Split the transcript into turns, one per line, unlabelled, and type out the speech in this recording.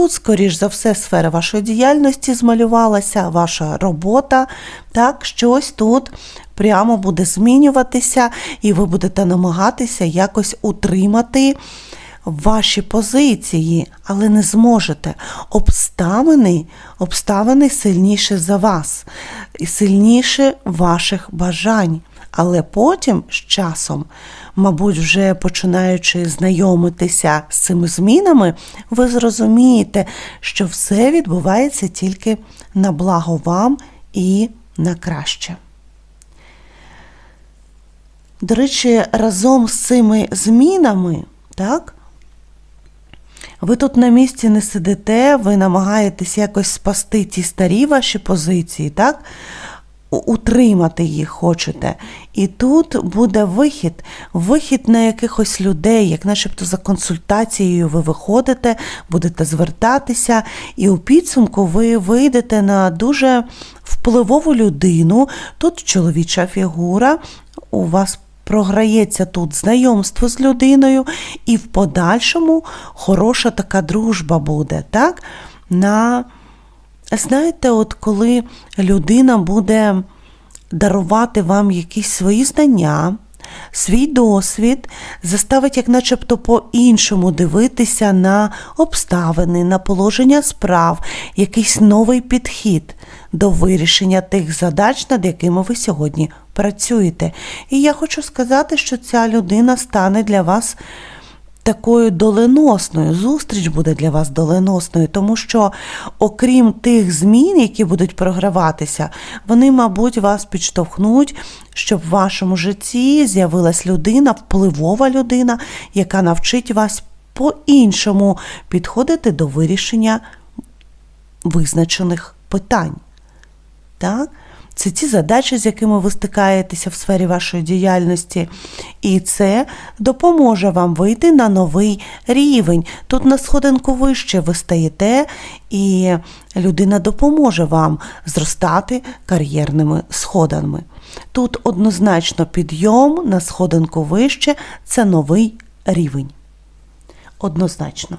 тут, скоріш за все, сфера вашої діяльності змалювалася, ваша робота, так, щось тут прямо буде змінюватися, і ви будете намагатися якось утримати ваші позиції, але не зможете. Обставини, обставини сильніше за вас, і сильніше ваших бажань. Але потім з часом, мабуть, вже починаючи знайомитися з цими змінами, ви зрозумієте, що все відбувається тільки на благо вам і на краще. До речі, разом з цими змінами, так, ви тут на місці не сидите, ви намагаєтесь якось спасти ті старі ваші позиції, так? Утримати їх хочете. І тут буде вихід, вихід на якихось людей, як начебто за консультацією ви виходите, будете звертатися, і у підсумку ви вийдете на дуже впливову людину. Тут чоловіча фігура, у вас програється тут знайомство з людиною, і в подальшому хороша така дружба буде, так? На, знаєте, от коли людина буде дарувати вам якісь свої знання, свій досвід, заставить, як начебто, по-іншому дивитися на обставини, на положення справ, якийсь новий підхід до вирішення тих задач, над якими ви сьогодні працюєте. І я хочу сказати, що ця людина стане для вас такою доленосною. Зустріч буде для вас доленосною, тому що, окрім тих змін, які будуть програватися, вони, мабуть, вас підштовхнуть, щоб в вашому житті з'явилась людина, впливова людина, яка навчить вас по-іншому підходити до вирішення визначених питань. Так? Це ті задачі, з якими ви стикаєтеся в сфері вашої діяльності, і це допоможе вам вийти на новий рівень. Тут на сходинку вище ви стаєте, і людина допоможе вам зростати кар'єрними сходами. Тут однозначно підйом на сходинку вище це новий рівень. Однозначно.